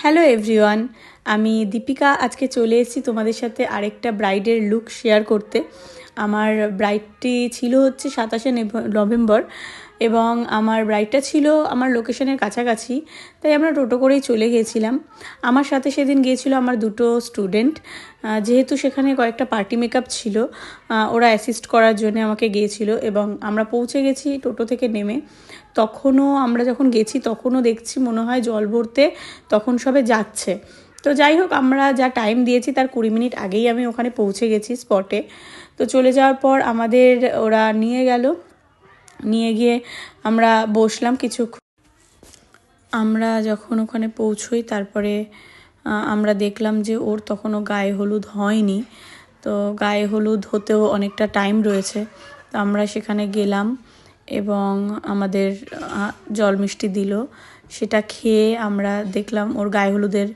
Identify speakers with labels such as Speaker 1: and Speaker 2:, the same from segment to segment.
Speaker 1: Hello everyone আমি দীপিকা। আজকে চলে এসেছি তোমাদের সাথে আরেকটা ব্রাইডের লুক শেয়ার করতে। আমার ব্রাইডটি ছিল হচ্ছে সাতাশে নভেম্বর এবং আমার ব্রাইডটা ছিল আমার লোকেশনের কাছাকাছি, তাই আমরা টোটো করেই চলে গিয়েছিলাম। আমার সাথে সেদিন গিয়েছিল আমার দুটো স্টুডেন্ট যেহেতু সেখানে কয়েকটা পার্টি মেকআপ ছিল ওরা অ্যাসিস্ট করার জন্য আমাকে গিয়েছিল এবং আমরা পৌঁছে গেছি টোটো থেকে নেমে। তখনও আমরা যখন গেছি তখনও দেখছি মনে হয় জল ভরতে তখন সবে যাচ্ছে। তো যাই হোক, আমরা যা টাইম দিয়েছি তার কুড়ি মিনিট আগেই আমি ওখানে পৌঁছে গেছি স্পটে তো চলে যাওয়ার পর আমাদের ওরা নিয়ে গেল। নিয়ে গিয়ে আমরা বসলাম কিছু আমরা যখন ওখানে পৌঁছই, তারপরে আমরা দেখলাম যে ওর তখনও গায়ে হলুদ হয়নি। তো গায়ে হলুদ হতেও অনেকটা টাইম রয়েছে। তো আমরা সেখানে গেলাম এবং আমাদের জল মিষ্টি দিল। সেটা খেয়ে আমরা দেখলাম ওর গায়ে হলুদের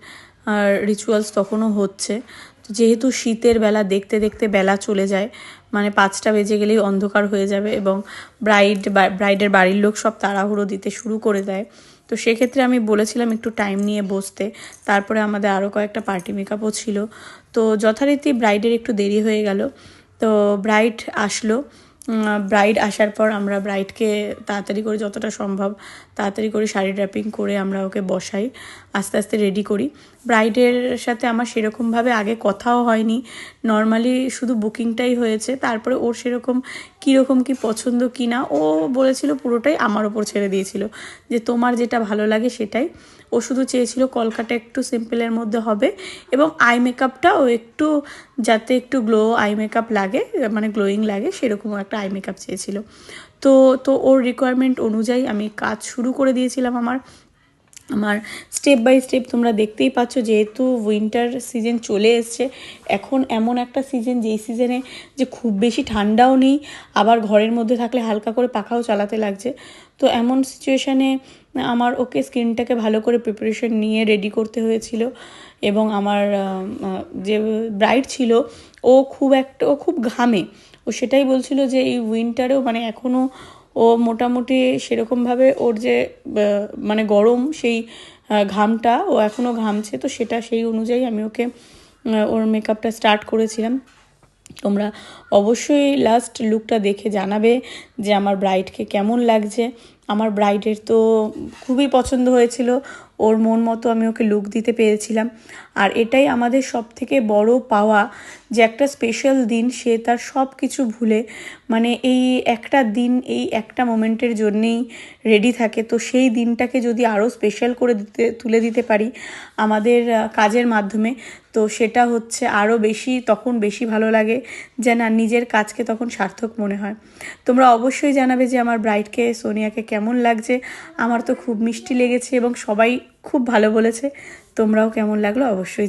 Speaker 1: রিচুয়ালস তখনও হচ্ছে। যেহেতু শীতের বেলা দেখতে দেখতে বেলা চলে যায় মানে পাঁচটা বেজে গেলেই অন্ধকার হয়ে যাবে এবং ব্রাইড ব্রাইডের বাড়ির লোক সব তাড়াহুড়ো দিতে শুরু করে দেয়। তো সেক্ষেত্রে আমি বলেছিলাম একটু টাইম নিয়ে বসতে। তারপরে আমাদের আরও কয়েকটা পার্টি মেকআপও ছিল। তো যথারীতি ব্রাইডের একটু দেরি হয়ে গেল। তো ব্রাইড আসলো। ব্রাইড আসার পর আমরা ব্রাইডকে তাড়াতাড়ি করে যতটা সম্ভব তাড়াতাড়ি করে শাড়ি ড্র্যাপিং করে আমরা ওকে বসাই, আস্তে আস্তে রেডি করি। ব্রাইডের সাথে আমার সেরকমভাবে আগে কথাও হয়নি। নর্মালি শুধু বুকিংটাই হয়েছে, তারপরে ওর সেরকম কীরকম কি পছন্দ, কি না, ও বলেছিল পুরোটাই আমার ওপর ছেড়ে দিয়েছিল যে তোমার যেটা ভালো লাগে সেটাই। ও শুধু চেয়েছিল কলকাটা একটু সিম্পলের মধ্যে হবে এবং আই মেকআপটা ও একটু যাতে একটু গ্লো আই মেকআপ লাগে মানে গ্লোয়িং লাগে সেরকম একটা আই মেকআপ চেয়েছিল। তো তো ওর রিকোয়ারমেন্ট অনুযায়ী আমি কাজ শুরু করে দিয়েছিলাম আমার। আমার স্টেপ বাই স্টেপ তোমরা দেখতেই পাচ্ছ যেহেতু উইন্টার সিজন চলে এসছে, এখন এমন একটা সিজন যেই সিজনে যে খুব বেশি ঠান্ডাও নেই, আবার ঘরের মধ্যে থাকলে হালকা করে পাখাও চালাতে লাগছে। তো এমন সিচুয়েশানে আমার ওকে স্কিনটাকে ভালো করে প্রিপারেশন নিয়ে রেডি করতে হয়েছিল এবং আমার যে ব্রাইড ছিল, ও খুব একটা, ও খুব ঘামে। ও সেটাই বলছিল যে এই উইন্টারেও মানে এখনও ও মোটামুটি সেরকমভাবে ওর যে মানে গরম সেই ঘামটা ও এখনও ঘামছে। তো সেটা, সেই অনুযায়ী আমি ওকে ওর মেকআপটা স্টার্ট করেছিলাম। তোমরা অবশ্যই লাস্ট লুকটা দেখে জানাবে যে আমার ব্রাইডকে কেমন লাগছে। আমার ব্রাইডের তো খুবই পছন্দ হয়েছিল। ওর মন মতো আমি ওকে লুক দিতে পেরেছিলাম। আর এটাই আমাদের সব থেকে বড় পাওয়া যে একটা স্পেশাল দিন, সে তার সব কিছু ভুলে মানে এই একটা দিন, এই একটা মোমেন্টের জন্যেই রেডি থাকে। তো সেই দিনটাকে যদি আরও স্পেশাল করে দিতে, তুলে দিতে পারি আমাদের কাজের মাধ্যমে, তো সেটা হচ্ছে আরও বেশি, তখন বেশি ভালো লাগে যে না নিজের কাজকে তখন সার্থক মনে হয়। তোমরা অবশ্যই জানাবে যে আমার ব্রাইডকে সোনিয়াকে কেমন লাগছে। আমার তো খুব মিষ্টি লেগেছে এবং সবাই খুব ভালো বলেছে। তোমরাও কেমন লাগল অবশ্যই